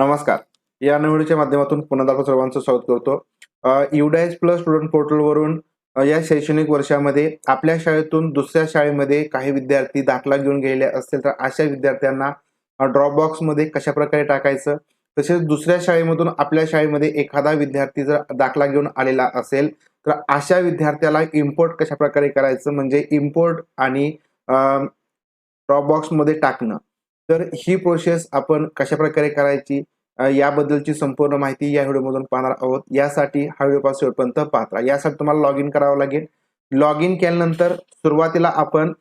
नमस्कार. या निवडीच्या माध्यमातून पुन्हा आपण सर्वांचं स्वागत करतो. युडायस प्लस स्टुडंट पोर्टलवरून या शैक्षणिक वर्षामध्ये आपल्या शाळेतून दुसऱ्या शाळेमध्ये काही विद्यार्थी दाखला घेऊन गेलेले असतील तर अशा विद्यार्थ्यांना ड्रॉप बॉक्समध्ये कशा प्रकारे टाकायचं? तसेच दुसऱ्या शाळेमधून आपल्या शाळेमध्ये एखादा विद्यार्थी जर दाखला घेऊन आलेला असेल तर अशा विद्यार्थ्याला इम्पोर्ट कशा प्रकारे करायचं? म्हणजे इम्पोर्ट आणि ड्रॉप बॉक्समध्ये टाकणं. तर ही प्रोसेस आपण कशा प्रकारे करायची याबद्दलची संपूर्ण माहिती या व्हिडिओमधून पाहणार आहोत. यासाठी हा व्हिडिओ पास शेवटपर्यंत पाहत राहा. यासाठी तुम्हाला लॉग इन करावं लागेल. लॉग इन केल्यानंतर सुरुवातीला आपण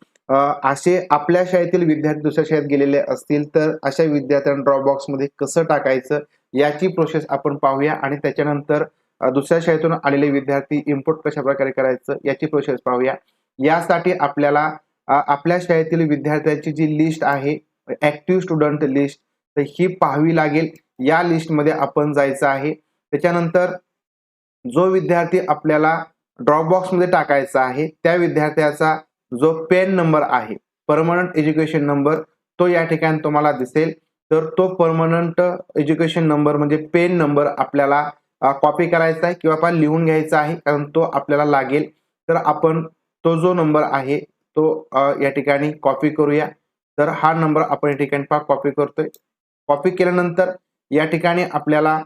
असे आपल्या शाळेतील विद्यार्थी दुसऱ्या शाळेत गेलेले असतील तर अशा विद्यार्थ्यांना ड्रॉपबॉक्समध्ये कसं टाकायचं याची प्रोसेस आपण पाहूया आणि त्याच्यानंतर दुसऱ्या शाळेतून आलेले विद्यार्थी इम्पोर्ट कशा प्रकारे करायचं याची प्रोसेस पाहूया. यासाठी आपल्याला आपल्या शाळेतील विद्यार्थ्यांची जी लिस्ट आहे ऍक्टिव्ह स्टुडंट लिस्ट तर ही पाहावी लागेल. या लिस्टमध्ये आपण जायचं आहे. त्याच्यानंतर जो विद्यार्थी आपल्याला ड्रॉपबॉक्समध्ये टाकायचा आहे त्या विद्यार्थ्याचा जो पेन नंबर आहे परमनंट एज्युकेशन नंबर तो या ठिकाणी तुम्हाला दिसेल. तर तो परमनंट एज्युकेशन नंबर म्हणजे पेन नंबर आपल्याला कॉपी करायचा आहे किंवा आपण लिहून घ्यायचा आहे कारण तो आपल्याला लागेल. तर आपण तो जो नंबर आहे तो या ठिकाणी कॉपी करूया. तर हा नंबर आपण या ठिकाणी पहा कॉपी करतोय. कॉपी केल्यानंतर या ठिकाणी आपल्याला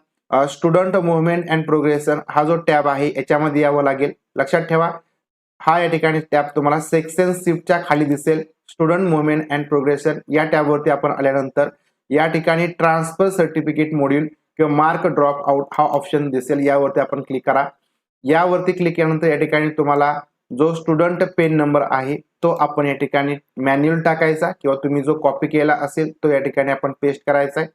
स्टुडंट मुवमेंट अँड प्रोग्रेशन हा जो टॅब आहे याच्यामध्ये यावं लागेल. लक्षात ठेवा हा या ठिकाणी टॅब तुम्हाला सेक्शन शिफ्टच्या खाली दिसेल. स्टुडंट मुवमेंट अँड प्रोग्रेशन या टॅबवरती आपण आल्यानंतर या ठिकाणी ट्रान्सफर सर्टिफिकेट मॉड्यूल किंवा मार्क ड्रॉप आउट हा ऑप्शन दिसेल. यावरती आपण क्लिक करा. यावरती क्लिक केल्यानंतर या ठिकाणी तुम्हाला जो स्टुडंट पेन नंबर आहे तो आपण या ठिकाणी मॅन्युअल टाकायचा किंवा तुम्ही जो कॉपी केला असेल तो या ठिकाणी आपण पेस्ट करायचा आहे.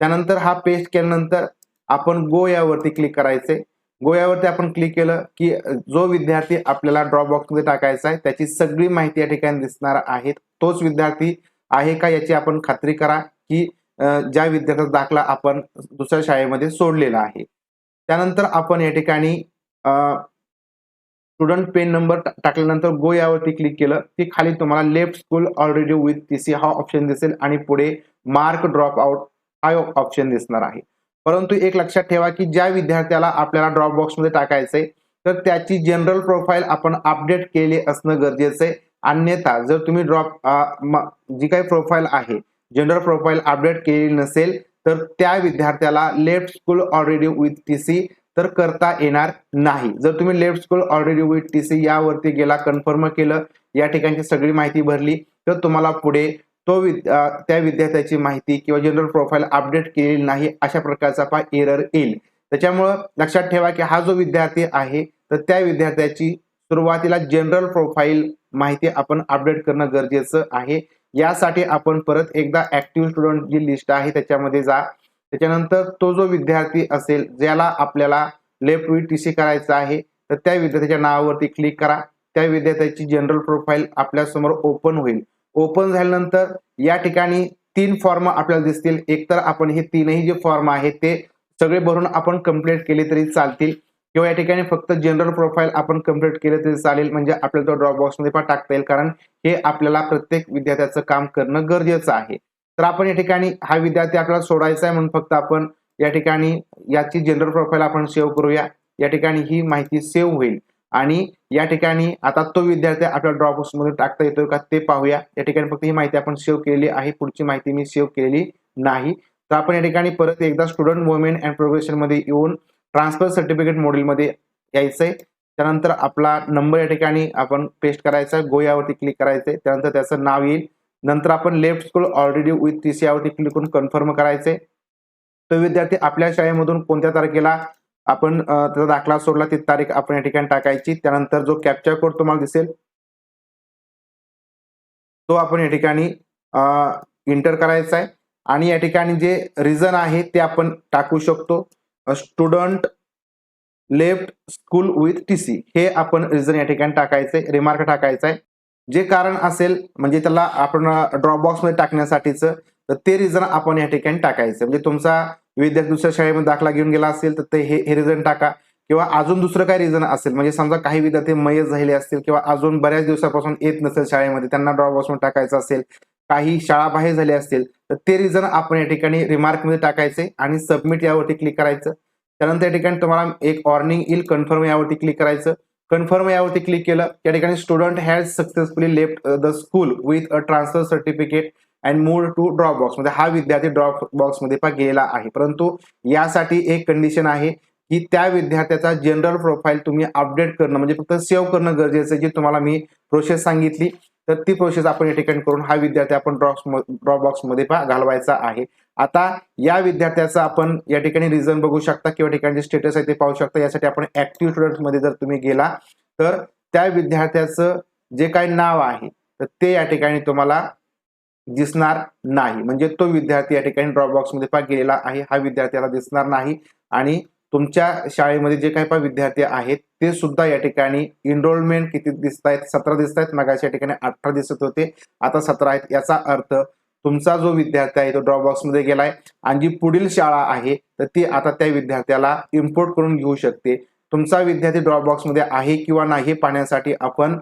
त्यानंतर हा पेस्ट केल्यानंतर आपण गो यावरती क्लिक करायचे. गो यावरती आपण क्लिक केलं की जो विद्यार्थी आपल्याला ड्रॉप बॉक्समध्ये टाकायचा आहे त्याची सगळी माहिती या ठिकाणी दिसणार आहे. तोच विद्यार्थी आहे का याची आपण खात्री करा की ज्या विद्यार्थ्याचा दाखला आपण दुसऱ्या शाळेमध्ये सोडलेला आहे. त्यानंतर आपण या ठिकाणी स्टुडंट पेन नंबर टाकल्यानंतर गो यावरती क्लिक केलं. की खाली तुम्हाला left school already with T C हा ऑप्शन दिसेल आणि पुढे मार्क ड्रॉप आउट हा ऑप्शन दिसणार आहे. परंतु एक लक्षात ठेवा की ज्या विद्यार्थ्याला आपल्याला ड्रॉप बॉक्समध्ये टाकायचंय तर त्याची जनरल प्रोफाईल आपण अपडेट केली असणं गरजेचं आहे. अन्यथा जर तुम्ही ड्रॉप जी काही प्रोफाईल आहे जनरल प्रोफाईल अपडेट केली नसेल तर त्या विद्यार्थ्याला left school already with T C तर करता येणार नाही. जर तुम्ही left school already with T C यावरती गेला कन्फर्म केलं या ठिकाणची सगळी माहिती भरली तर तुम्हाला पुढे तो विद- त्या विद्यार्थ्याची माहिती किंवा जनरल प्रोफाईल अपडेट केलेली नाही अशा प्रकारचा पा एरर येईल. त्याच्यामुळं लक्षात ठेवा की हा जो विद्यार्थी आहे तर त्या विद्यार्थ्याची सुरुवातीला जनरल प्रोफाईल माहिती आपण अपडेट करणं गरजेचं आहे. यासाठी आपण परत एकदा ऍक्टिव्ह स्टुडंट जी लिस्ट आहे त्याच्यामध्ये जा. त्याच्यानंतर तो जो विद्यार्थी असेल ज्याला आपल्याला लेफ्ट विथ टी सी करायचा आहे तर त्या विद्यार्थ्याच्या नावावरती क्लिक करा. त्या विद्यार्थ्याची जनरल प्रोफाईल आपल्यासमोर ओपन होईल. ओपन झाल्यानंतर या ठिकाणी तीन फॉर्म आपल्याला दिसतील. एकतर आपण हे तीनही जे फॉर्म आहेत ते सगळे भरून आपण कंप्लीट केले तरी चालतील. किंवा या ठिकाणी फक्त जनरल प्रोफाईल आपण कंप्लीट केलं तरी चालेल. म्हणजे आपल्याला तो ड्रॉप बॉक्समध्ये पण टाकता येईल. कारण हे आपल्याला प्रत्येक विद्यार्थ्याचं काम करणं गरजेचं आहे. तर आपण या ठिकाणी हा विद्यार्थी आपल्याला सोडायचा आहे म्हणून फक्त आपण या ठिकाणी याची जनरल प्रोफाईल आपण सेव्ह करूया. या ठिकाणी ही माहिती सेव्ह होईल. आणि या ठिकाणी आता तो विद्यार्थी आपल्या ड्रॉपमध्ये टाकता येतोय का ते पाहूया. या ठिकाणी फक्त ही माहिती आपण सेव्ह केलेली आहे. पुढची माहिती मी सेव्ह केलेली नाही. तर आपण या ठिकाणी परत एकदा स्टुडंट मुवमेंट अँड प्रोग्रेशनमध्ये येऊन ट्रान्सफर सर्टिफिकेट मॉड्यूलमध्ये यायचंय. त्यानंतर आपला नंबर या ठिकाणी आपण पेस्ट करायचा गोयावरती क्लिक करायचंय. त्यानंतर त्याचं नाव येईल. नंतर आपण left school already with T C यावरती क्लिक करून कन्फर्म करायचे. तो विद्यार्थी आपल्या शाळेमधून कोणत्या तारखेला आपण त्याचा दाखला सोडला ती तारीख आपण या ठिकाणी टाकायची. त्यानंतर जो कॅप्चर कोड तुम्हाला दिसेल तो आपण या ठिकाणी इंटर करायचा आहे. आणि या ठिकाणी जे रिझन आहे ते आपण टाकू शकतो. Student left school with T C हे आपण रिझन या ठिकाणी टाकायचंय रिमार्क टाकायचा आहे जे कारण असेल म्हणजे त्याला आपण ड्रॉपबॉक्समध्ये टाकण्यासाठीचं तर ते रिझन आपण या ठिकाणी टाकायचं. म्हणजे तुमचा विद्यार्थी दुसऱ्या शाळेमध्ये दाखला घेऊन गेला असेल तर ते हे हे रिझन टाका. किंवा अजून दुसरं काही रिझन असेल म्हणजे समजा काही विद्यार्थी मयत झाले असतील किंवा अजून बऱ्याच दिवसापासून येत नसेल शाळेमध्ये त्यांना ड्रॉपबॉक्समध्ये टाकायचं असेल काही शाळा बाहेर झाले असतील तर ते रिझन आपण या ठिकाणी रिमार्कमध्ये टाकायचे आणि सबमिट यावरती क्लिक करायचं. त्यानंतर या ठिकाणी तुम्हाला एक वॉर्निंग येईल कन्फर्म यावरती क्लिक करायचं. कन्फर्म यावरती क्लिक केलं. या ठिकाणी student has successfully left the school with a transfer certificate and moved to drop box म्हणजे हा विद्यार्थी ड्रॉप बॉक्समध्ये पण गेलेला आहे. परंतु यासाठी एक कंडिशन आहे की त्या विद्यार्थ्याचा जनरल प्रोफाईल तुम्ही अपडेट करणं म्हणजे फक्त सेव्ह करणं गरजेचं आहे जी तुम्हाला मी प्रोसेस सांगितली. तर ती प्रोसेस आपण या ठिकाणी करून हा विद्यार्थी आपण ड्रॉप ड्रॉप बॉक्समध्ये पा घालवायचा आहे. आता या विद्यार्थ्याचा आपण या ठिकाणी रिझन बघू शकता किंवा ठिकाणी स्टेटस आहे ते पाहू शकता. यासाठी आपण ऍक्टिव्ह स्टुडंटमध्ये जर तुम्ही गेला तर त्या विद्यार्थ्याचं जे काही नाव आहे तर ते या ठिकाणी तुम्हाला दिसणार नाही. म्हणजे तो विद्यार्थी या ठिकाणी ड्रॉपबॉक्समध्ये पा गेलेला आहे. हा विद्यार्थ्याला दिसणार नाही. आणि तुमच्या शाळेमध्ये जे काही पण विद्यार्थी आहेत ते सुद्धा या ठिकाणी इनरोलमेंट किती दिसत आहेत सतरा दिसत आहेत मगाशी या ठिकाणी अठरा दिसत होते. आता सतरा आहेत याचा अर्थ तुमचा जो विद्यार्थी आहे तो ड्रॉप बॉक्समध्ये गेलाय आणि जी पुढील शाळा आहे तर ती आता त्या विद्यार्थ्याला इम्पोर्ट करून घेऊ शकते. तुमचा विद्यार्थी ड्रॉपबॉक्समध्ये आहे किंवा नाही हे पाहण्यासाठी आपण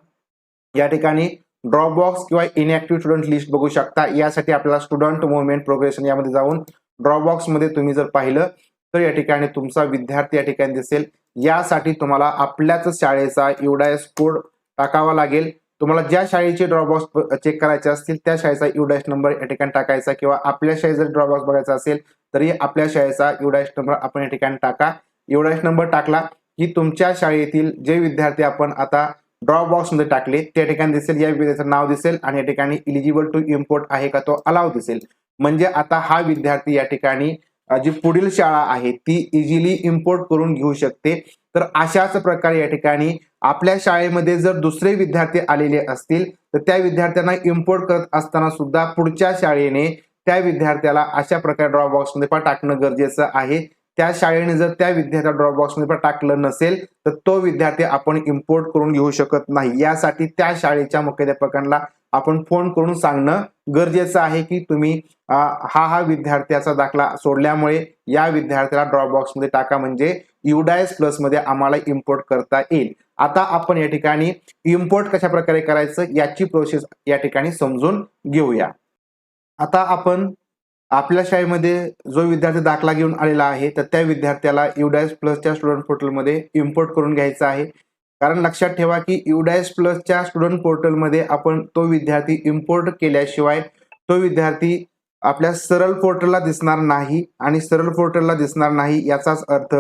या ठिकाणी ड्रॉपबॉक्स किंवा इनॅक्टिव्ह स्टुडंट लिस्ट बघू शकता. यासाठी आपल्याला स्टुडंट मुवमेंट प्रोग्रेशन यामध्ये जाऊन ड्रॉपबॉक्समध्ये तुम्ही जर पाहिलं तर या ठिकाणी तुमचा विद्यार्थी या ठिकाणी दिसेल. यासाठी तुम्हाला आपल्याच शाळेचा एवढा कोड टाकावा लागेल. तुम्हाला ज्या शाळेचे ड्रॉबॉक्स चेक करायचे असतील त्या शाळेचा युडॅश नंबर या ठिकाणी टाकायचा किंवा आपल्या शाळेचा ड्रॉबॉक्स बघायचा असेल तरी आपल्या शाळेचा युडॅश नंबर आपण या ठिकाणी टाका. युडॅश नंबर टाकला की तुमच्या शाळेतील जे विद्यार्थी आपण आता ड्रॉपमध्ये टाकले त्या ठिकाणी दिसेल या विद्यार्थ्याचं नाव दिसेल आणि या ठिकाणी इलिजिबल टू इम्पोर्ट आहे का तो अलाव दिसेल. म्हणजे आता हा विद्यार्थी या ठिकाणी जी पुढील शाळा आहे ती इझिली इम्पोर्ट करून घेऊ शकते. तर अशाच प्रकारे या ठिकाणी आपल्या शाळेमध्ये जर दुसरे विद्यार्थी आलेले असतील तर त्या विद्यार्थ्यांना इम्पोर्ट करत असताना सुद्धा पुढच्या शाळेने त्या विद्यार्थ्याला अशा प्रकारे ड्रॉपबॉक्समध्ये पण टाकणं गरजेचं आहे. त्या शाळेने जर त्या विद्यार्थ्या ड्रॉपबॉक्समध्ये पण टाकलं नसेल तर तो विद्यार्थी आपण इम्पोर्ट करून घेऊ शकत नाही. यासाठी त्या शाळेच्या मुख्याध्यापकांना आपण फोन करून सांगणं गरजेचं आहे की तुम्ही हा हा विद्यार्थ्याचा दाखला सोडल्यामुळे या विद्यार्थ्याला ड्रॉपबॉक्समध्ये टाका. म्हणजे युडायस प्लसमध्ये आम्हाला इम्पोर्ट करता येईल. आता आपण या ठिकाणी इम्पोर्ट कशा प्रकारे करायचं याची प्रोसेस या ठिकाणी समजून घेऊया. आता आपण आपल्या शाळेमध्ये जो विद्यार्थी दाखला घेऊन आलेला आहे तर त्या विद्यार्थ्याला युडायस प्लसच्या स्टुडंट पोर्टलमध्ये इम्पोर्ट करून घ्यायचा आहे. कारण लक्षात ठेवा की युडायस प्लसच्या स्टुडंट पोर्टलमध्ये आपण तो विद्यार्थी इम्पोर्ट केल्याशिवाय तो विद्यार्थी आपल्या सरळ पोर्टलला दिसणार नाही आणि सरळ पोर्टलला दिसणार नाही याचाच अर्थ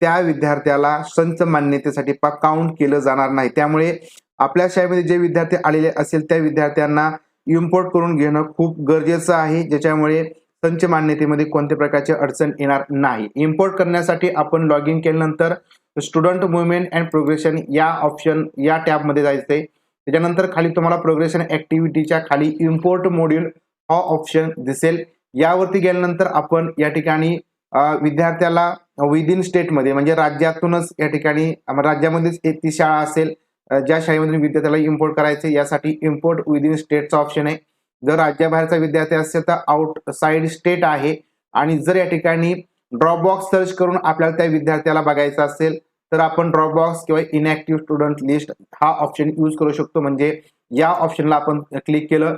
त्या विद्यार्थ्याला संच मान्यतेसाठी पा काउंट केलं जाणार नाही. त्यामुळे आपल्या शाळेमध्ये जे विद्यार्थी आलेले असेल त्या विद्यार्थ्यांना इम्पोर्ट करून घेणं खूप गरजेचं आहे. ज्याच्यामुळे संच मान्यतेमध्ये कोणत्या प्रकारची अडचण येणार नाही. इम्पोर्ट करण्यासाठी आपण लॉग इन केल्यानंतर स्टुडंट मुवमेंट अँड प्रोग्रेशन या ऑप्शन या टॅबमध्ये जायचं आहे त्याच्यानंतर खाली तुम्हाला प्रोग्रेशन ऍक्टिव्हिटीच्या खाली इम्पोर्ट मोड्यूल हा ऑप्शन दिसेल. यावरती गेल्यानंतर आपण या ठिकाणी विद्यार्थ्याला विदिन स्टेटमध्ये म्हणजे राज्यातूनच या ठिकाणी राज्यामध्येच ती शाळा असेल ज्या शाळेमधून विद्यार्थ्याला इम्पोर्ट करायचे यासाठी इम्पोर्ट विदिन स्टेटचा ऑप्शन आहे. जर राज्याबाहेरचा विद्यार्थी असेल तर आउट साईड स्टेट आहे. आणि जर या ठिकाणी ड्रॉपबॉक्स सर्च करून आपल्याला त्या विद्यार्थ्याला बघायचं असेल तर आपण ड्रॉपबॉक्स किंवा इनॅक्टिव्ह स्टुडंट लिस्ट हा ऑप्शन यूज करू शकतो. म्हणजे या ऑप्शनला आपण क्लिक केलं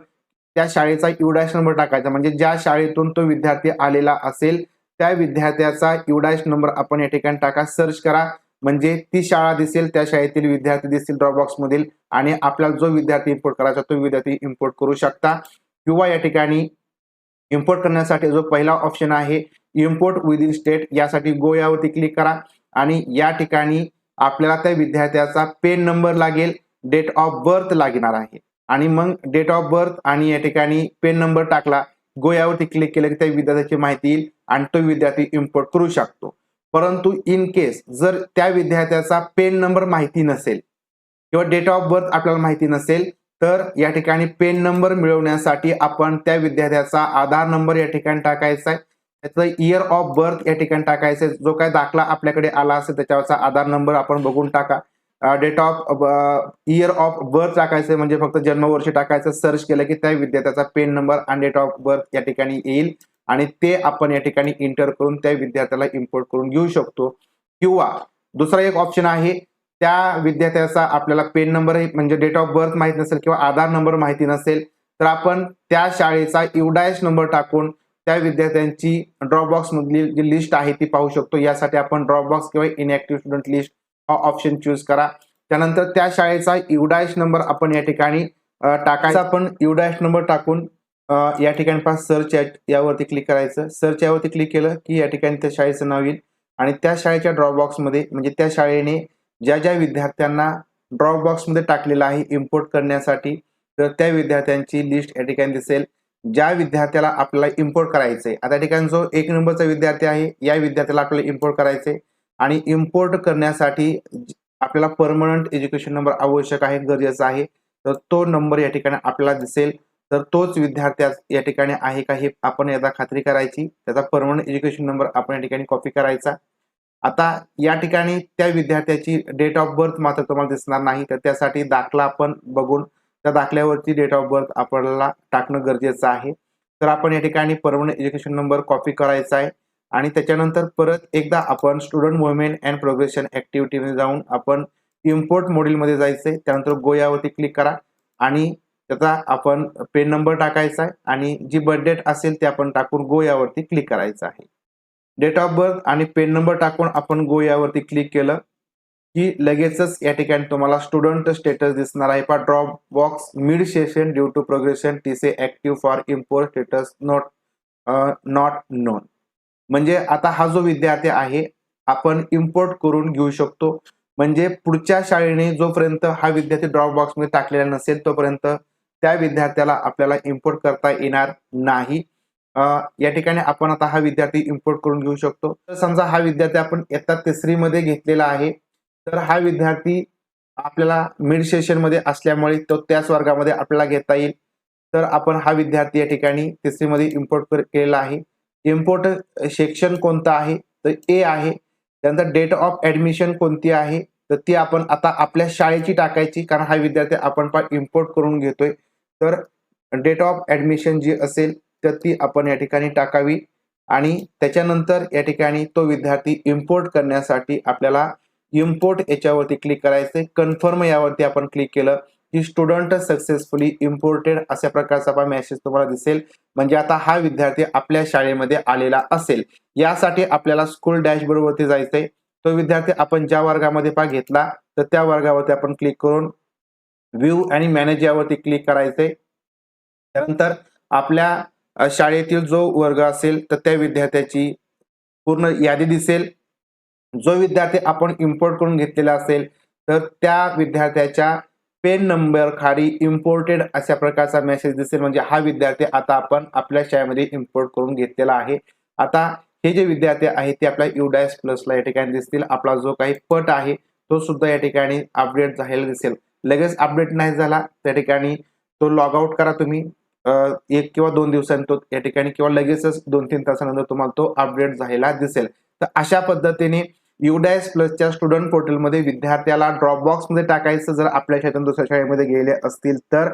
त्या शाळेचा युडॅश नंबर टाकायचा. म्हणजे ज्या शाळेतून तो विद्यार्थी आलेला असेल त्या विद्यार्थ्याचा युडायस नंबर आपण या ठिकाणी टाका. सर्च करा. म्हणजे ती शाळा दिसेल त्या शाळेतील विद्यार्थी दिसतील ड्रॉपबॉक्स मधील आणि आपल्याला जो विद्यार्थी इम्पोर्ट करायचा तो विद्यार्थी इम्पोर्ट करू शकता. किंवा या ठिकाणी इम्पोर्ट करण्यासाठी जो पहिला ऑप्शन आहे इम्पोर्ट विदिन स्टेट यासाठी गो यावरती क्लिक करा. आणि या ठिकाणी आपल्याला त्या विद्यार्थ्याचा पेन नंबर लागेल. डेट ऑफ बर्थ लागणार आहे. आणि मग डेट ऑफ बर्थ आणि या ठिकाणी पेन नंबर टाकला. गो यावरती क्लिक केलं की त्या विद्यार्थ्याची माहिती येईल आणि तो विद्यार्थी इम्पोर्ट करू शकतो. परंतु इन केस जर त्या विद्यार्थ्याचा पेन नंबर माहिती नसेल किंवा डेट ऑफ बर्थ आपल्याला माहिती नसेल तर या ठिकाणी पेन नंबर मिळवण्यासाठी आपण त्या विद्यार्थ्याचा आधार नंबर या ठिकाणी टाकायचा आहे. त्याचं इयर ऑफ बर्थ या ठिकाणी टाकायचं आहे. जो काय दाखला आपल्याकडे आला असेल त्याच्यावरचा आधार नंबर आपण बघून टाका. Date of year of birth टाकायचं म्हणजे फक्त जन्मवर्षी टाकायचं सर्च केलं की त्या विद्यार्थ्याचा पेन नंबर आणि डेट ऑफ बर्थ या ठिकाणी येईल. आणि ते आपण या ठिकाणी इंटर करून त्या विद्यार्थ्याला इम्पोर्ट करून घेऊ शकतो. किंवा दुसरा एक ऑप्शन आहे त्या विद्यार्थ्याचा आपल्याला पेन नंबर म्हणजे डेट ऑफ बर्थ माहीत नसेल किंवा आधार नंबर माहिती नसेल तर आपण त्या शाळेचा युडायस नंबर टाकून त्या विद्यार्थ्यांची ड्रॉपबॉक्स मधली जी लिस्ट आहे ती पाहू शकतो. यासाठी आपण ड्रॉपबॉक्स किंवा इनएक्टिव्ह स्टुडंट लिस्ट हा ऑप्शन चूज करा. त्यानंतर त्या शाळेचा युडायश नंबर आपण या ठिकाणी टाकायचा. आपण युडायश नंबर टाकून या ठिकाणी पास सर्च यावरती क्लिक करायचं. सर्च यावरती क्लिक केलं की या ठिकाणी त्या शाळेचं नाव येईल. आणि त्या शाळेच्या ड्रॉपबॉक्समध्ये म्हणजे त्या शाळेने ज्या ज्या विद्यार्थ्यांना ड्रॉपबॉक्समध्ये टाकलेलं आहे इम्पोर्ट करण्यासाठी तर त्या विद्यार्थ्यांची लिस्ट या ठिकाणी दिसेल. ज्या विद्यार्थ्याला आपल्याला इम्पोर्ट करायचंय. आता ठिकाणी जो एक नंबरचा विद्यार्थी आहे या विद्यार्थ्याला आपल्याला इम्पोर्ट करायचंय. आणि इम्पोर्ट करण्यासाठी आपल्याला परमनंट एज्युकेशन नंबर आवश्यक आहे गरजेचा आहे. तर तो नंबर या ठिकाणी आपल्याला दिसेल. तर तोच विद्यार्थी या ठिकाणी आहे का हे आपण याचा खात्री करायची. त्याचा परमनंट एज्युकेशन नंबर आपण या ठिकाणी कॉपी करायचा. आता या ठिकाणी त्या विद्यार्थ्याची डेट ऑफ बर्थ मात्र तुम्हाला दिसणार नाही. तर त्यासाठी दाखला आपण बघून त्या दाखल्यावरती डेट ऑफ बर्थ आपल्याला टाकणं गरजेचं आहे. तर आपण या ठिकाणी परमनंट एज्युकेशन नंबर कॉपी करायचा आहे. आणि त्याच्यानंतर परत एकदा आपण स्टुडंट मुवमेंट अँड प्रोग्रेशन ऍक्टिव्हिटीमध्ये जाऊन आपण इम्पोर्ट मॉड्यूलमध्ये जायचंय. त्यानंतर गोयावरती क्लिक करा आणि त्याचा आपण पेन नंबर टाकायचा आहे आणि जी बर्थ डेट असेल ते आपण टाकून गो यावरती क्लिक करायचं आहे. डेट ऑफ बर्थ आणि पेन नंबर टाकून आपण गो यावरती क्लिक केलं की लगेचच या ठिकाणी तुम्हाला स्टुडंट स्टेटस दिसणार आहे. पा drop box mid session due to progression T say active for import status not not known म्हणजे आता हा जो विद्यार्थी आहे आपण इम्पोर्ट करून घेऊ शकतो. म्हणजे पुढच्या शाळेने जोपर्यंत हा विद्यार्थी ड्रॉप बॉक्समध्ये टाकलेला नसेल तोपर्यंत त्या विद्यार्थ्याला आपल्याला इम्पोर्ट करता येणार नाही. या ठिकाणी आपण आता हा विद्यार्थी इम्पोर्ट करून घेऊ शकतो. तर समजा हा विद्यार्थी आपण इयत्ता तिसरीमध्ये घेतलेला आहे तर हा विद्यार्थी आपल्याला मिड सेशनमध्ये असल्यामुळे तो त्याच वर्गामध्ये आपल्याला घेता येईल. तर आपण हा विद्यार्थी या ठिकाणी तिसरीमध्ये इम्पोर्ट केलेला आहे. इम्पोर्ट सेक्शन कोणतं आहे? तर ए आहे. त्यानंतर डेट ऑफ ऍडमिशन कोणती आहे? तर ती आपण आता आपल्या शाळेची टाकायची कारण हा विद्यार्थी आपण पण इम्पोर्ट करून घेतोय. तर डेट ऑफ ऍडमिशन जी असेल तर ती आपण या ठिकाणी टाकावी. आणि त्याच्यानंतर या ठिकाणी तो विद्यार्थी इम्पोर्ट करण्यासाठी आपल्याला इम्पोर्ट याच्यावरती क्लिक करायचं कन्फर्म यावरती आपण क्लिक केलं. स्टुडंट सक्सेसफुली इम्पोर्टेड अशा प्रकारचा मेसेज तुम्हाला दिसेल. म्हणजे आता हा विद्यार्थी आपल्या शाळेमध्ये आलेला असेल. यासाठी आपल्याला स्कूल डॅशबोर्ड वरती जायचंय. तो विद्यार्थी आपण ज्या वर्गामध्ये पा घेतला तर त्या वर्गावरती आपण क्लिक करून व्ह्यू आणि मॅनेज यावरती क्लिक करायचंय. त्यानंतर आपल्या शाळेतील जो वर्ग असेल तर त्या विद्यार्थ्याची पूर्ण यादी दिसेल. जो विद्यार्थी आपण इम्पोर्ट करून घेतलेला असेल तर त्या विद्यार्थ्याच्या पेन नंबर खाली इम्पोर्टेड अशा प्रकारचा मेसेज दिसेल. म्हणजे हा विद्यार्थी आता आपण आपल्या शाळेमध्ये इम्पोर्ट करून घेतलेला आहे. आता हे जे विद्यार्थी आहेत ते आपल्या युडायस प्लसला या ठिकाणी दिसतील. आपला जो काही पट आहे तो सुद्धा या ठिकाणी अपडेट झालेला दिसेल. लगेच अपडेट नाही झाला त्या ठिकाणी तो लॉग आउट करा तुम्ही. एक किंवा दोन दिवसांनी तो या ठिकाणी किंवा लगेचच दोन तीन तासानंतर तुम्हाला तो अपडेट झालेला दिसेल. तर अशा पद्धतीने युडॅस प्लसच्या स्टुडंट पोर्टलमध्ये विद्यार्थ्याला ड्रॉप बॉक्समध्ये टाकायचं जर आपल्या शाळेतून दुसऱ्या शाळेमध्ये गेले असतील तर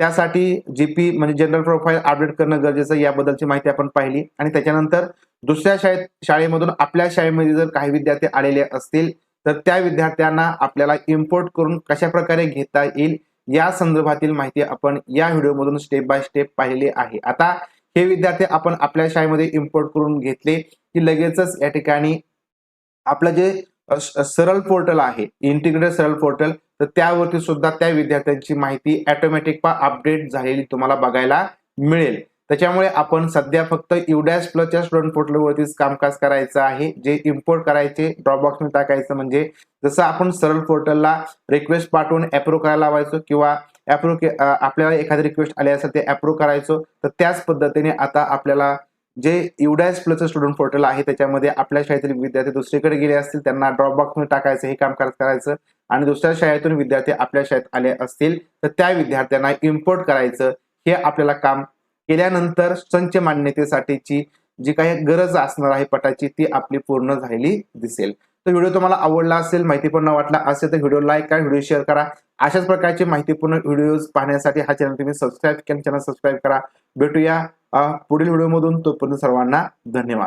त्यासाठी जीपी म्हणजे जनरल प्रोफाईल अपडेट करणं गरजेचं याबद्दलची माहिती आपण पाहिली. आणि त्याच्यानंतर दुसऱ्या शाळेत शाळेमधून आपल्या शाळेमध्ये जर काही विद्यार्थी आलेले असतील तर त्या विद्यार्थ्यांना आपल्याला इम्पोर्ट करून कशा प्रकारे घेता येईल या संदर्भातील माहिती आपण या व्हिडिओमधून स्टेप बाय स्टेप पाहिली आहे. आता हे विद्यार्थी आपण आपल्या शाळेमध्ये इम्पोर्ट करून घेतले की लगेचच या ठिकाणी आपलं जे सरळ पोर्टल आहे इंटिग्रेटेड सरळ पोर्टल तर त्यावरती सुद्धा त्या विद्यार्थ्यांची माहिती ऑटोमॅटिक पा अपडेट झालेली तुम्हाला बघायला मिळेल. त्याच्यामुळे आपण सध्या फक्त युडॅस प्लसच्या स्टुडंट पोर्टलवरतीच कामकाज करायचं आहे. जे इम्पोर्ट करायचे ड्रॉपबॉक्समध्ये टाकायचं म्हणजे जसं आपण सरळ पोर्टलला रिक्वेस्ट पाठवून अप्रूव्ह करायला लावायचो किंवा अप्रूव्ह आपल्याला एखादी रिक्वेस्ट आली असेल ते अप्रूव्ह करायचो तर त्याच पद्धतीने आता आपल्याला जे युडायस प्लसचं स्टुडंट पोर्टल आहे त्याच्यामध्ये आपल्या शाळेतील विद्यार्थी दुसरीकडे गेले असतील त्यांना ड्रॉप बॉक्समध्ये टाकायचं हे काम करायचं आणि दुसऱ्या शाळेतून विद्यार्थी आपल्या शाळेत आले असतील तर त्या विद्यार्थ्यांना इम्पोर्ट करायचं. हे आपल्याला काम केल्यानंतर संच मान्यतेसाठीची जी काही गरज असणार आहे पटाची ती आपली पूर्ण झालेली दिसेल. तर व्हिडिओ तुम्हाला आवडला असेल माहितीपूर्ण वाटला असेल तर व्हिडिओ लाईक करा व्हिडिओ शेअर करा. अशाच प्रकारचे माहितीपूर्ण व्हिडिओज पाहण्यासाठी हा चॅनल तुम्ही सबस्क्राईब चॅनल सबस्क्राईब करा. भेटूया. पुढील व्हिडिओमधून तोपर्यंत सर्वांना धन्यवाद.